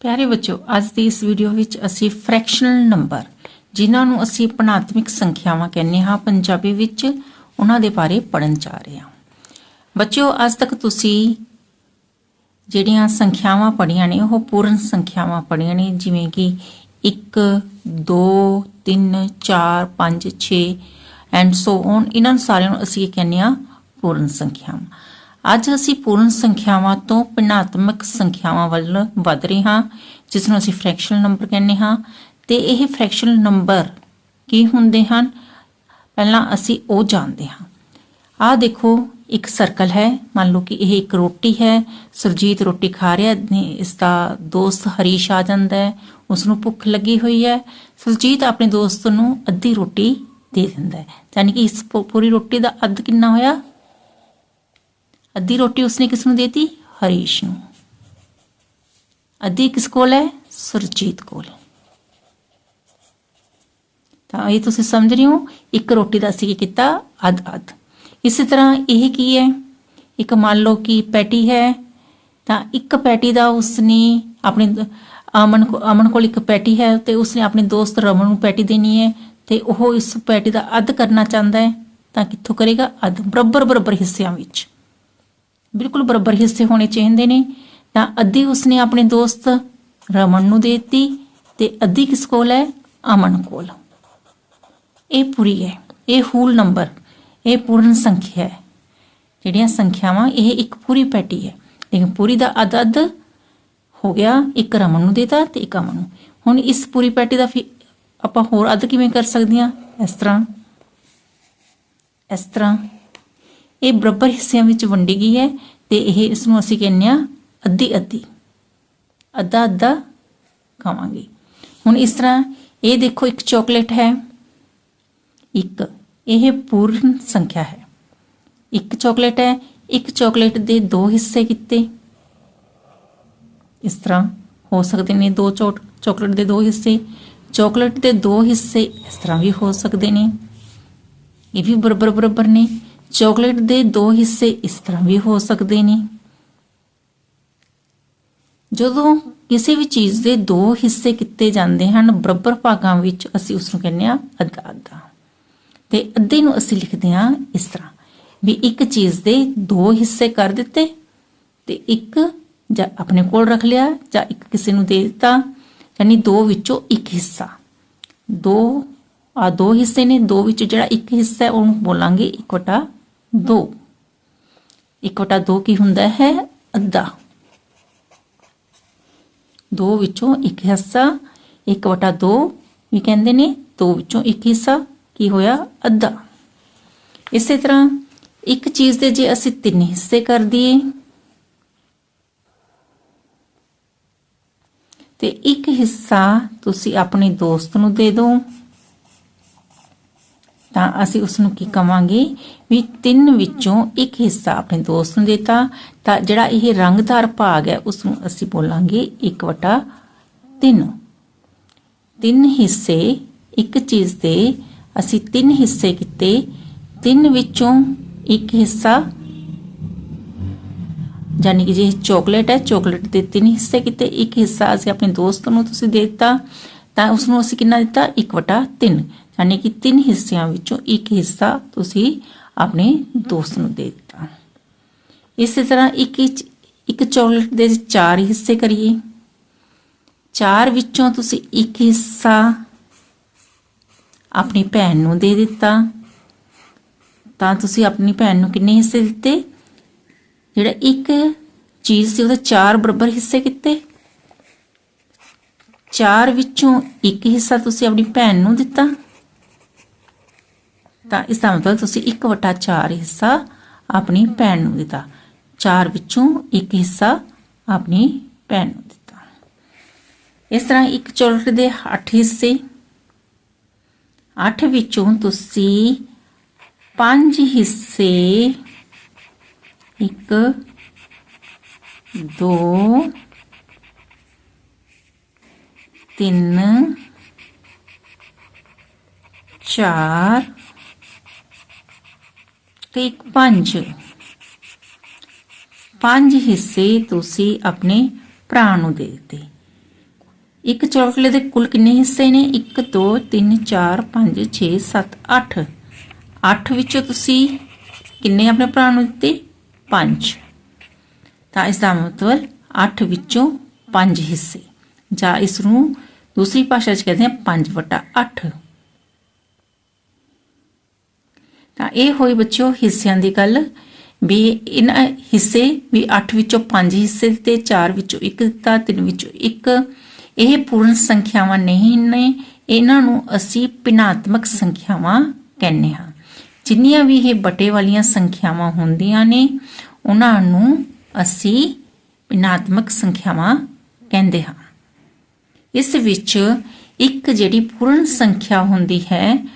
ਪਿਆਰੇ ਬੱਚੋ ਅੱਜ ਦੀ ਇਸ ਵੀਡੀਓ ਵਿੱਚ ਅਸੀਂ ਫ੍ਰੈਕਸ਼ਨਲ ਨੰਬਰ, ਜਿਨ੍ਹਾਂ ਨੂੰ ਅਸੀਂ ਪਣਾਤਮਿਕ ਸੰਖਿਆਵਾਂ ਕਹਿੰਦੇ ਹਾਂ, ਪੰਜਾਬੀ ਵਿੱਚ ਉਹਨਾਂ ਦੇ ਬਾਰੇ ਪੜਨ ਜਾ ਰਹੇ ਹਾਂ। ਬੱਚਿਓ, ਅੱਜ ਤੱਕ ਤੁਸੀਂ ਜਿਹੜੀਆਂ ਸੰਖਿਆਵਾਂ ਪੜੀਆਂ ਨੇ, ਉਹ ਪੂਰਨ ਸੰਖਿਆਵਾਂ ਪੜੀਆਂ ਨੇ, ਜਿਵੇਂ ਕਿ 1 2 3 4 5 6 ਐਂਡ ਸੋ ਔਨ ਇਹਨਾਂ ਨੂੰ ਸਾਰਿਆਂ ਨੂੰ ਅਸੀਂ ਇਹ ਕਹਿੰਦੇ ਹਾਂ ਪੂਰਨ ਸੰਖਿਆਵਾਂ। ਅੱਜ ਅਸੀਂ ਪੂਰਨ ਸੰਖਿਆਵਾਂ ਤੋਂ ਪਿਣਾਤਮਕ ਸੰਖਿਆਵਾਂ ਵੱਲ ਵਧ ਰਹੇ ਹਾਂ, ਜਿਸ ਨੂੰ ਅਸੀਂ ਫ੍ਰੈਕਸ਼ਨਲ ਨੰਬਰ ਕਹਿੰਦੇ ਹਾਂ ਤੇ ਇਹ ਫ੍ਰੈਕਸ਼ਨਲ ਨੰਬਰ ਕੀ ਹੁੰਦੇ ਹਨ? ਪਹਿਲਾਂ ਅਸੀਂ ਉਹ ਜਾਣਦੇ ਹਾਂ। ਆਹ ਦੇਖੋ, ਇੱਕ ਸਰਕਲ ਹੈ, ਮੰਨ ਲਓ ਕਿ ਇਹ ਇੱਕ ਰੋਟੀ ਹੈ, ਸੁਰਜੀਤ ਰੋਟੀ ਖਾ ਰਿਹਾ ਨੇ ਇਸ ਦਾ ਦੋਸਤ ਹਰੀਸ਼ ਆ ਜਾਂਦਾ ਹੈ ਉਸ ਨੂੰ ਭੁੱਖ ਲੱਗੀ ਹੋਈ ਹੈ, ਸੁਰਜੀਤ ਆਪਣੇ ਦੋਸਤ ਨੂੰ ਅੱਧੀ ਰੋਟੀ ਦੇ ਦਿੰਦਾ ਹੈ। ਯਾਨੀ ਕਿ ਇਸ ਪੂਰੀ ਰੋਟੀ ਦਾ ਅੱਧ ਕਿੰਨਾ ਹੋਇਆ? ਅੱਧੀ ਰੋਟੀ ਉਸਨੇ ਕਿਸ ਨੂੰ ਦੇਤੀ? ਹਰੀਸ਼ ਨੂੰ। ਅੱਧੀ ਕਿਸ ਕੋਲ ਹੈ? ਸੁਰਜੀਤ ਕੋਲ। ਤਾਂ ਇਹ ਤੁਸੀਂ ਸਮਝ ਰਹੇ ਹੋ, ਇੱਕ ਰੋਟੀ ਦਾ ਅਸੀਂ ਕੀ ਕੀਤਾ ਅੱਧ ਅੱਧ ਇਸੇ ਤਰ੍ਹਾਂ ਇਹ ਕੀ ਹੈ? ਇੱਕ ਮੰਨ ਲਓ ਕਿ ਪੈਟੀ ਹੈ, ਤਾਂ ਇੱਕ ਪੈਟੀ ਦਾ ਉਸਨੇ ਆਪਣੇ ਅਮਨ ਕੋ ਅਮਨ ਕੋਲ ਇੱਕ ਪੈਟੀ ਹੈ ਤੇ ਉਸਨੇ ਆਪਣੇ ਦੋਸਤ ਰਮਨ ਨੂੰ ਪੈਟੀ ਦੇਣੀ ਹੈ ਤੇ ਉਹ ਇਸ ਪੈਟੀ ਦਾ ਅੱਧ ਕਰਨਾ ਚਾਹੁੰਦਾ ਹੈ, ਤਾਂ ਕਿੱਥੋਂ ਕਰੇਗਾ? ਅੱਧ। ਬਰਾਬਰ ਬਰਾਬਰ ਹਿੱਸਿਆਂ ਵਿੱਚ। ਬਿਲਕੁਲ ਬਰਾਬਰ ਹਿੱਸੇ ਹੋਣੇ ਚਾਹੀਦੇ ਨੇ। ਤਾਂ ਅੱਧੀ ਉਸਨੇ ਆਪਣੇ ਦੋਸਤ ਰਮਨ ਨੂੰ ਦੇ ਦਿੱਤੀ ਤੇ ਅੱਧੀ ਕਿਸ ਕੋਲ ਹੈ? ਅਮਨ ਕੋਲ। ਇਹ ਪੂਰੀ ਹੈ। ਇਹ ਹੂਲ ਨੰਬਰ ਇਹ ਪੂਰਨ ਸੰਖਿਆ ਹੈ। ਜਿਹੜੀਆਂ ਸੰਖਿਆਵਾਂ, ਇਹ ਇੱਕ ਪੂਰੀ ਪੈਟੀ ਹੈ। ਲੇਕਿਨ ਪੂਰੀ ਦਾ ਅੱਧ ਅੱਧ ਹੋ ਗਿਆ। ਇੱਕ ਰਮਨ ਨੂੰ ਦੇਤਾ ਤੇ ਇੱਕ ਅਮਨ ਨੂੰ। ਹੁਣ ਇਸ ਪੂਰੀ ਪੈਟੀ ਦਾ ਫਿਰ ਆਪਾਂ ਹੋਰ ਅੱਧ ਕਿਵੇਂ ਕਰ ਸਕਦੇ ਹਾਂ ਇਸ ਤਰ੍ਹਾਂ। ਇਸ ਤਰ੍ਹਾਂ। ਇਹ ਬਰਾਬਰ ਹਿੱਸਿਆਂ ਵਿੱਚ ਵੰਡੀ ਗਈ ਹੈ ਤੇ ਇਹ ਇਸ ਨੂੰ ਅਸੀਂ ਕਹਿੰਦੇ ਆ ਅੱਧੀ ਅੱਧੀ। ਅੱਧਾ ਅੱਧਾ ਖਾਵਾਂਗੇ। ਹੁਣ ਇਸ ਤਰ੍ਹਾਂ ਇਹ ਦੇਖੋ ਇੱਕ ਚਾਕਲੇਟ ਹੈ। ਇੱਕ, ਇਹ ਪੂਰਨ ਸੰਖਿਆ ਹੈ। ਇੱਕ ਚਾਕਲੇਟ ਹੈ, ਇੱਕ ਚਾਕਲੇਟ ਦੇ ਦੋ ਹਿੱਸੇ ਕੀਤੇ। ਇਸ ਤਰ੍ਹਾਂ ਹੋ ਸਕਦੇ ਨੇ ਦੋ ਚੌਕ- ਚਾਕਲੇਟ ਦੇ ਦੋ ਹਿੱਸੇ। ਚਾਕਲੇਟ ਦੇ ਦੋ ਹਿੱਸੇ ਇਸ ਤਰ੍ਹਾਂ ਵੀ ਹੋ ਸਕਦੇ ਨੇ। ਇਹ ਵੀ ਬਰਾਬਰ ਬਰਾਬਰ ਨੇ। ਚਾਕਲੇਟ ਦੇ ਦੋ ਹਿੱਸੇ ਇਸ ਤਰ੍ਹਾਂ ਵੀ ਹੋ ਸਕਦੇ ਨੇ। ਜਦੋਂ ਕਿਸੇ ਵੀ ਚੀਜ਼ ਦੇ ਦੋ ਹਿੱਸੇ ਕੀਤੇ ਜਾਂਦੇ ਹਨ, ਬਰਾਬਰ ਭਾਗਾਂ ਵਿੱਚ ਅਸੀਂ ਉਸ ਨੂੰ ਕਹਿੰਦੇ ਆ ਅੱਧਾ ਅੱਧਾ ਤੇ ਅੱਧੇ ਨੂੰ ਅਸੀਂ ਲਿਖਦੇ ਆ ਇਸ ਤਰ੍ਹਾਂ ਵੀ ਇੱਕ ਚੀਜ਼ ਦੇ ਦੋ ਹਿੱਸੇ ਕਰ ਦਿੱਤੇ ਤੇ ਇੱਕ ਜਾਂ ਆਪਣੇ ਕੋਲ ਰੱਖ ਲਿਆ ਜਾਂ ਇੱਕ ਕਿਸੇ ਨੂੰ ਦੇ ਦਿੱਤਾ, ਯਾਨੀ ਦੋ ਵਿੱਚੋਂ ਇੱਕ ਹਿੱਸਾ। ਦੋ ਆ ਦੋ ਹਿੱਸੇ ਨੇ, ਦੋ ਵਿੱਚ ਜਿਹੜਾ ਇੱਕ ਹਿੱਸਾ ਉਹਨੂੰ ਬੋਲਾਂਗੇ 1 2 1/2 ਕੀ ਹੁੰਦਾ ਹੈ? ਅੱਧਾ। ਦੋ ਵਿੱਚੋਂ ਇੱਕ ਹਿੱਸਾ 1/2 ਵੀ ਕਹਿੰਦੇ ਨੇ, ਦੋ ਵਿੱਚੋਂ ਇੱਕ ਹਿੱਸਾ ਕੀ ਹੋਇਆ? ਅੱਧਾ। ਇਸੇ ਤਰ੍ਹਾਂ ਇੱਕ ਚੀਜ਼ ਦੇ ਜੇ ਅਸੀਂ ਤਿੰਨ ਹਿੱਸੇ ਕਰ ਦਈਏ, ਤੇ ਇੱਕ ਹਿੱਸਾ ਤੁਸੀਂ ਆਪਣੇ ਦੋਸਤ ਨੂੰ ਦੇ ਦਿਓ। ਤਾਂ ਅਸੀਂ ਉਸ ਨੂੰ ਕੀ ਕਵਾਂਗੇ? ਵੀ ਤਿੰਨ ਵਿੱਚੋਂ ਇੱਕ ਹਿੱਸਾ ਆਪਣੇ ਦੋਸਤ ਨੂੰ ਦਿੱਤਾ, ਤਾਂ ਜਿਹੜਾ ਇਹ ਰੰਗਦਾਰ ਭਾਗ ਹੈ ਉਸ ਨੂੰ ਅਸੀਂ ਬੋਲਾਂਗੇ 1/3 ਤਿੰਨ। ਹਿੱਸੇ, ਇੱਕ ਚੀਜ਼ ਦੇ ਅਸੀਂ ਤਿੰਨ ਹਿੱਸੇ ਕੀਤੇ। ਤਿੰਨ ਵਿੱਚੋਂ ਇੱਕ ਹਿੱਸਾ, ਯਾਨੀ ਕਿ ਜੇ ਚਾਕਲੇਟ ਹੈ, ਚਾਕਲੇਟ ਦੇ ਤਿੰਨ ਹਿੱਸੇ ਕੀਤੇ। ਇੱਕ ਹਿੱਸਾ ਅਸੀਂ ਆਪਣੇ ਦੋਸਤ ਨੂੰ ਤੁਸੀਂ ਦੇ ਦਿੱਤਾ, ਤਾਂ ਉਸ ਨੂੰ ਅਸੀਂ ਕਿੰਨਾ ਦਿੱਤਾ? 1/3 ਯਾਨੀ ਕਿ ਤਿੰਨ ਹਿੱਸਿਆਂ ਵਿੱਚੋਂ ਇੱਕ ਹਿੱਸਾ ਤੁਸੀਂ ਆਪਣੇ ਦੋਸਤ ਨੂੰ ਦੇ ਦਿੱਤਾ। ਇਸੇ ਤਰ੍ਹਾਂ ਇੱਕ ਇੱਕ- ਚਾਕਲੇਟ ਦੇ ਚਾਰ ਹਿੱਸੇ ਕਰੀਏ। ਚਾਰ ਵਿੱਚੋਂ ਤੁਸੀਂ ਇੱਕ ਹਿੱਸਾ ਆਪਣੀ ਭੈਣ ਨੂੰ ਦੇ ਦਿੱਤਾ। ਤਾਂ ਤੁਸੀਂ ਆਪਣੀ ਭੈਣ ਨੂੰ ਕਿੰਨੇ ਹਿੱਸੇ ਦਿੱਤੇ? ਜਿਹੜਾ ਇੱਕ ਚੀਜ਼ ਸੀ ਉਹਦੇ ਚਾਰ ਬਰਾਬਰ ਹਿੱਸੇ ਕੀਤੇ। ਚਾਰ ਵਿੱਚੋਂ ਇੱਕ ਹਿੱਸਾ ਤੁਸੀਂ ਆਪਣੀ ਭੈਣ ਨੂੰ ਦਿੱਤਾ। ਤਾਂ ਇਸ ਦਾ ਮਤਲਬ ਤੁਸੀਂ 1/4 ਹਿੱਸਾ ਆਪਣੀ ਭੈਣ ਨੂੰ ਦਿੱਤਾ। 4 ਵਿੱਚੋਂ ਇੱਕ ਹਿੱਸਾ ਆਪਣੀ ਭੈਣ ਨੂੰ ਦਿੱਤਾ। ਇਸ ਤਰ੍ਹਾਂ ਇੱਕ ਚੋਲਟ ਦੇ 8 ਹਿੱਸੇ। 8 ਵਿੱਚੋਂ ਤੁਸੀਂ 5 ਹਿੱਸੇ 1 2 3 4 ਸਟਿਕ 5 ਪੰਜ। ਹਿੱਸੇ ਤੁਸੀਂ ਆਪਣੇ ਭਰਾ ਨੂੰ ਦੇ ਦਿੱਤੇ। ਇੱਕ ਚੌਕਲੇ ਦੇ ਕੁੱਲ ਕਿੰਨੇ ਹਿੱਸੇ ਨੇ? 1 2 3 4 5 6 7 8 8 ਵਿੱਚੋਂ ਤੁਸੀਂ ਕਿੰਨੇ ਆਪਣੇ ਭਰਾ ਨੂੰ ਦਿੱਤੇ? ਪੰਜ। ਤਾਂ ਇਸ ਦਾ ਮਤਲਬ 8 ਵਿੱਚੋਂ ਪੰਜ ਹਿੱਸੇ। ਜਾਂ ਇਸ ਨੂੰ ਦੂਸਰੀ ਭਾਸ਼ਾ 'ਚ ਕਹਿੰਦੇ ਆ 5 8 ਤਾਂ ਇਹ ਹੋਈ ਬੱਚਿਓ ਹਿੱਸਿਆਂ ਦੀ ਗੱਲ ਵੀ ਇਹਨਾਂ ਹਿੱਸੇ ਵੀ 8 ਵਿੱਚੋਂ 5 ਹਿੱਸੇ ਦਿੱਤੇ 4 ਵਿੱਚੋਂ 1 ਦਿੱਤਾ 3 ਵਿੱਚੋਂ 1 ਇਹ ਪੂਰਨ ਸੰਖਿਆਵਾਂ ਨਹੀਂ ਨੇ। ਇਹਨਾਂ ਨੂੰ ਅਸੀਂ ਪਿਨਾਤਮਕ ਸੰਖਿਆਵਾਂ ਕਹਿੰਦੇ ਹਾਂ। ਜਿੰਨੀਆਂ ਵੀ ਇਹ ਬਟੇ ਵਾਲੀਆਂ ਸੰਖਿਆਵਾਂ ਹੁੰਦੀਆਂ ਨੇ, ਉਹਨਾਂ ਨੂੰ ਅਸੀਂ ਭਿਨਾਤਮਕ ਸੰਖਿਆਵਾਂ ਕਹਿੰਦੇ ਹਾਂ। ਇਸ ਵਿੱਚ ਇੱਕ ਜਿਹੜੀ ਪੂਰਨ ਸੰਖਿਆ ਹੁੰਦੀ ਹੈ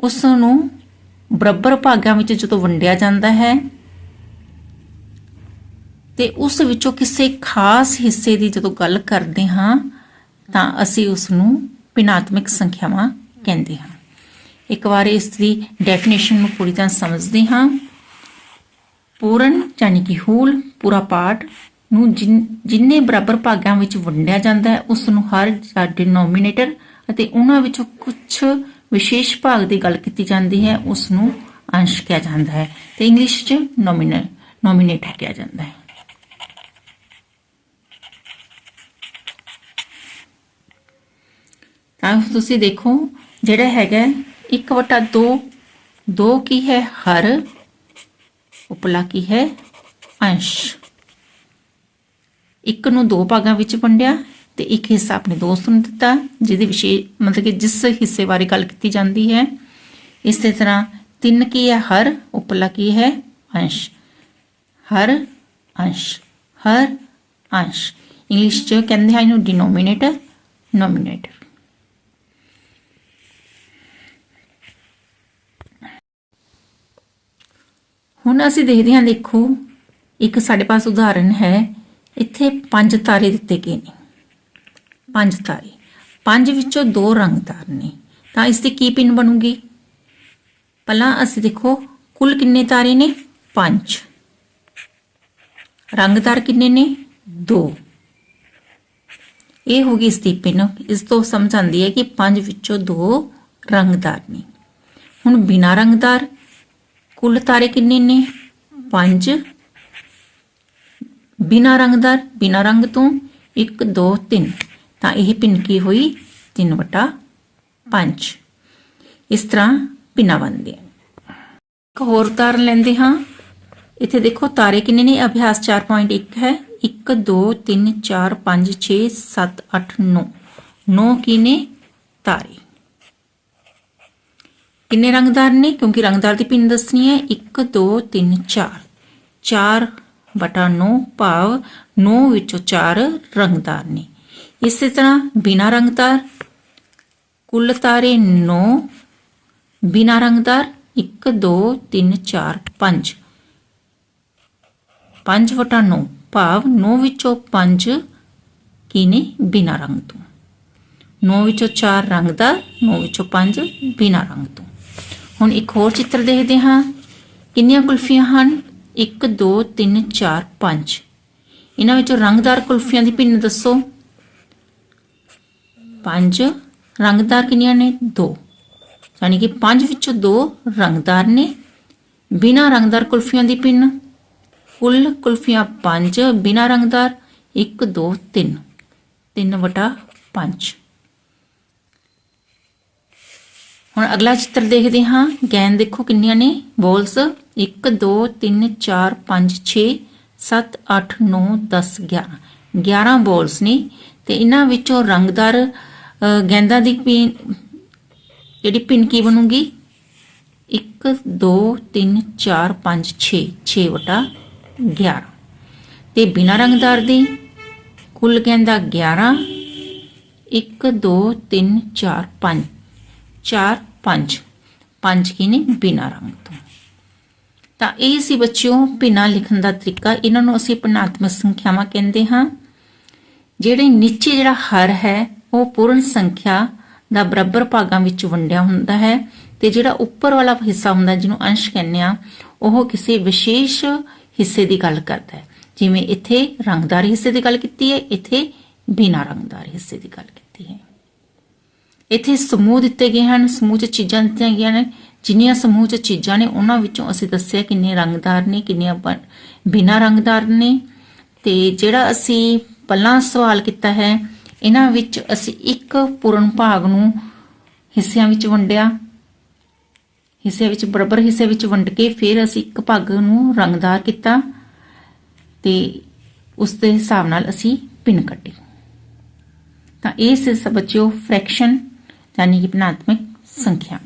ਉਸ ਨੂੰ ਬਰਾਬਰ ਭਾਗਾਂ ਵਿੱਚ ਜਦੋਂ ਵੰਡਿਆ ਜਾਂਦਾ ਹੈ, ਤੇ ਉਸ ਵਿੱਚੋਂ ਕਿਸੇ ਖਾਸ ਹਿੱਸੇ ਦੀ ਜਦੋਂ ਗੱਲ ਕਰਦੇ ਹਾਂ, ਤਾਂ ਅਸੀਂ ਉਸ ਨੂੰ ਪਿਨਾਤਮਿਕ ਸੰਖਿਆਵਾਂ ਕਹਿੰਦੇ ਹਾਂ। ਇੱਕ ਵਾਰ ਇਸ ਦੀ ਡੈਫੀਨੇਸ਼ਨ ਨੂੰ ਪੂਰੀ ਤਰ੍ਹਾਂ ਸਮਝਦੇ ਹਾਂ। ਪੂਰਨ ਯਾਨੀ ਕਿ ਹੂਲ, ਪੂਰਾ ਪਾਠ ਨੂੰ ਜਿਨ- ਜਿੰਨੇ ਬਰਾਬਰ ਭਾਗਾਂ ਵਿੱਚ ਵੰਡਿਆ ਜਾਂਦਾ ਹੈ ਉਸ ਨੂੰ ਹਰ ਡਿਨੋਮੀਨੇਟਰ ਅਤੇ ਉਹਨਾਂ ਵਿੱਚੋਂ ਕੁਝ ਵਿਸ਼ੇਸ਼ ਭਾਗ ਦੀ ਗੱਲ ਕੀਤੀ ਜਾਂਦੀ ਹੈ ਉਸ ਨੂੰ ਅੰਸ਼ ਕਿਹਾ ਜਾਂਦਾ ਹੈ ਤੇ ਇੰਗਲਿਸ਼ 'ਚ ਨੋਮੀਨਲ ਨੋਮੀਨੇਟ ਕਿਹਾ ਜਾਂਦਾ ਹੈ। ਤਾਂ ਤੁਸੀਂ ਦੇਖੋ, ਜਿਹੜਾ ਹੈਗਾ 1/2 2 ਕੀ ਹੈ? ਹਰ, ਉਪਲਾ ਕੀ ਹੈ? ਅੰਸ਼। ਇੱਕ ਨੂੰ ਦੋ ਭਾਗਾਂ ਵਿੱਚ ਵੰਡਿਆ ਤੇ ਇੱਕ ਹਿੱਸਾ ਆਪਣੇ ਦੋਸਤ ਨੂੰ ਦਿੱਤਾ, ਜਿਹਦੇ ਵਿਸ਼ੇ ਮਤਲਬ ਕਿ ਜਿਸ ਹਿੱਸੇ ਬਾਰੇ ਗੱਲ ਕੀਤੀ ਜਾਂਦੀ ਹੈ। ਇਸੇ ਤਰ੍ਹਾਂ ਤਿੰਨ ਕੀ ਹੈ? ਹਰ ਉਪਲਾ ਕੀ ਹੈ? ਅੰਸ਼। ਹਰ ਅੰਸ਼। ਹਰ, ਅੰਸ਼। ਇੰਗਲਿਸ਼ ਚ ਕਹਿੰਦੇ ਹਨ ਇਹਨੂੰ ਡਿਨੋਮੀਨੇਟਰ ਨੋਮੀਨੇਟਰ ਹੁਣ ਅਸੀਂ ਦੇਖਦੇ ਹਾਂ, ਦੇਖੋ, ਇੱਕ ਸਾਡੇ ਪਾਸ ਉਦਾਹਰਨ ਹੈ, ਇੱਥੇ ਪੰਜ ਤਾਰੇ ਦਿੱਤੇ ਗਏ ਨੇ। ਪੰਜ ਤਾਰੇ ਪੰਜ ਵਿੱਚੋਂ ਦੋ ਰੰਗਦਾਰ ਨੇ। ਤਾਂ ਇਸ ਦੀ ਕੀ ਪਿੰਨ ਬਣੂਗੀ? ਪਹਿਲਾਂ ਅਸੀਂ ਦੇਖੋ, ਕੁੱਲ ਕਿੰਨੇ ਤਾਰੇ ਨੇ? ਪੰਜ। ਰੰਗਦਾਰ ਕਿੰਨੇ ਨੇ? ਦੋ। ਇਹ ਹੋ ਗਈ ਇਸ ਦੀ ਪਿੰਨ। ਇਸ ਤੋਂ ਸਮਝ ਆਉਂਦੀ ਹੈ ਕਿ ਪੰਜ ਵਿੱਚੋਂ ਦੋ ਰੰਗਦਾਰ ਨੇ। ਹੁਣ ਬਿਨਾ ਰੰਗਦਾਰ ਕੁੱਲ ਤਾਰੇ ਕਿੰਨੇ ਨੇ? ਪੰਜ। ਬਿਨਾ ਰੰਗਦਾਰ, ਬਿਨਾ ਰੰਗ ਤੋਂ 1 2 3 ਤਾਂ ਇਹ ਪਿੰਨ ਕੀ ਹੋਈ 3 ਵਟਾ 5 ਇਸ ਤਰ੍ਹਾਂ ਪਿੰਨਾ ਬਣਦੇ ਆ ਇੱਕ ਹੋਰ ਉਦਾਹਰਨ ਲੈਂਦੇ ਹਾਂ। ਇੱਥੇ ਦੇਖੋ ਤਾਰੇ ਕਿੰਨੇ ਨੇ? ਅਭਿਆਸ 4.1 ਹੈ। 1 2 3 4 5 6 7 8 9 9 ਕੀ ਨੇ? ਤਾਰੇ। ਕਿੰਨੇ ਰੰਗਦਾਰ ਨੇ? ਕਿਉਂਕਿ ਰੰਗਦਾਰ ਦੀ ਪਿੰਨ ਦੱਸਣੀ ਹੈ। 1 2 3 4 4 ਬਟਾ 9 ਭਾਵ 9 ਵਿੱਚੋਂ 4 ਰੰਗਦਾਰ ਨੇ। ਇਸੇ ਤਰ੍ਹਾਂ ਬਿਨਾ ਰੰਗਦਾਰ, ਕੁੱਲ ਤਾਰੇ 9 ਬਿਨਾ ਰੰਗਦਾਰ 1 2 3 4 5 5 ਵਟਾ 9 ਭਾਵ 9 ਵਿੱਚੋਂ 5 ਕੀ ਨੇ ਬਿਨਾ ਰੰਗ ਤੋਂ। 9 ਵਿੱਚੋਂ 4 ਰੰਗਦਾਰ 9 ਵਿੱਚੋਂ 5 ਬਿਨਾ ਰੰਗ ਤੋਂ। ਹੁਣ ਇੱਕ ਹੋਰ ਚਿੱਤਰ ਦੇਖਦੇ ਹਾਂ। ਕਿੰਨੀਆਂ ਕੁਲਫੀਆਂ ਹਨ? 1 2 3 4 5 ਇਹਨਾਂ ਵਿੱਚੋਂ ਰੰਗਦਾਰ ਕੁਲਫੀਆਂ ਦੀ ਭਿੰਨ ਦੱਸੋ। ਪੰਜ, ਰੰਗਦਾਰ ਕਿੰਨੀਆਂ ਨੇ? ਦੋ। ਯਾਨੀ ਕਿ ਪੰਜ ਵਿੱਚੋਂ ਦੋ ਰੰਗਦਾਰ ਨੇ। ਬਿਨਾ ਰੰਗਦਾਰ ਕੁਲਫੀਆਂ ਦੀ ਪਿੰਨ ਕੁੱਲ ਕੁਲਫੀਆਂ 5 ਬਿਨਾ ਰੰਗਦਾਰ 1 2 3 3 ਵਟਾ 5 ਹੁਣ ਅਗਲਾ ਚਿੱਤਰ ਦੇਖਦੇ ਹਾਂ। ਗੈਨ ਦੇਖੋ ਕਿੰਨੀਆਂ ਨੇ? ਬੋਲਸ 1 2 3 4 5 6 7 8 9 10 11 11 ਬੋਲਸ ਨੇ ਤੇ ਇਹਨਾਂ ਵਿੱਚੋਂ ਰੰਗਦਾਰ ਗੈਂਦਾ ਦੀ ਪਿੰ- ਜਿਹੜੀ ਪਿੰਨ ਕੀ ਬਣੂਗੀ? 1 2 3 4 5 6 6 ਵਟਾ 11 ਤੇ ਬਿਨਾਂ ਰੰਗਦਾਰ ਦੀ ਕੁੱਲ ਗੈਂਦਾ 11 1 2 3 4 5 4 5 5 ਕੀ ਨੇ? ਬਿਨਾਂ ਰੰਗ ਤੋਂ। ਤਾਂ ਇਹ ਸੀ ਬੱਚਿਓ, ਬਿਨਾਂ ਲਿਖਣ ਦਾ ਤਰੀਕਾ। ਇਹਨਾਂ ਨੂੰ ਅਸੀਂ ਪਨਾਤਮਕ ਸੰਖਿਆਵਾਂ ਕਹਿੰਦੇ ਹਾਂ। ਜਿਹੜੇ ਨੀਚੇ ਜਿਹੜਾ ਹਰ ਹੈ ਉਹ ਪੂਰਨ ਸੰਖਿਆ ਦਾ ਬਰਾਬਰ ਭਾਗਾਂ ਵਿੱਚ ਵੰਡਿਆ ਹੁੰਦਾ ਹੈ ਤੇ ਜਿਹੜਾ ਉੱਪਰ ਵਾਲਾ ਹਿੱਸਾ ਹੁੰਦਾ ਜਿਹਨੂੰ ਅੰਸ਼ ਕਹਿੰਦੇ ਆ ਉਹ ਕਿਸੇ ਵਿਸ਼ੇਸ਼ ਹਿੱਸੇ ਦੀ ਗੱਲ ਕਰਦਾ ਹੈ। ਜਿਵੇਂ ਇੱਥੇ ਰੰਗਦਾਰ ਹਿੱਸੇ ਦੀ ਗੱਲ ਕੀਤੀ ਹੈ, ਇੱਥੇ ਬਿਨਾਂ ਰੰਗਦਾਰ ਹਿੱਸੇ ਦੀ ਗੱਲ ਕੀਤੀ ਹੈ। ਇੱਥੇ ਸਮੂਹ ਦਿੱਤੇ ਗਏ ਹਨ, ਸਮੂਹ 'ਚ ਚੀਜ਼ਾਂ ਦਿੱਤੀਆਂ ਗਈਆਂ ਨੇ। ਜਿੰਨੀਆਂ ਸਮੂਹ 'ਚ ਚੀਜ਼ਾਂ ਨੇ, ਉਹਨਾਂ ਵਿੱਚੋਂ ਅਸੀਂ ਦੱਸਿਆ ਕਿੰਨੇ ਰੰਗਦਾਰ ਨੇ, ਕਿੰਨੀਆਂ ਬ- ਬਿਨਾਂ ਰੰਗਦਾਰ ਨੇ। ਤੇ ਜਿਹੜਾ ਅਸੀਂ ਪਹਿਲਾਂ ਸਵਾਲ ਕੀਤਾ ਹੈ ਇਹਨਾਂ ਵਿੱਚ ਅਸੀਂ ਇੱਕ ਪੂਰਨ ਭਾਗ ਨੂੰ ਹਿੱਸਿਆਂ ਵਿੱਚ ਵੰਡਿਆ। ਹਿੱਸੇ ਵਿੱਚ, ਬਰਾਬਰ ਹਿੱਸੇ ਵਿੱਚ ਵੰਡ ਕੇ ਫਿਰ ਅਸੀਂ ਇੱਕ ਭਾਗ ਨੂੰ ਰੰਗਦਾਰ ਕੀਤਾ ਤੇ ਉਸ ਦੇ ਹਿਸਾਬ ਨਾਲ ਅਸੀਂ ਪਿੰਨ ਕੱਟੀ। ਤਾਂ ਇਹ ਸੀ ਸ- ਬੱਚਿਓ ਫ੍ਰੈਕਸ਼ਨ ਯਾਨੀ ਕਿ ਭਿੰਨਾਤਮਕ ਸੰਖਿਆ।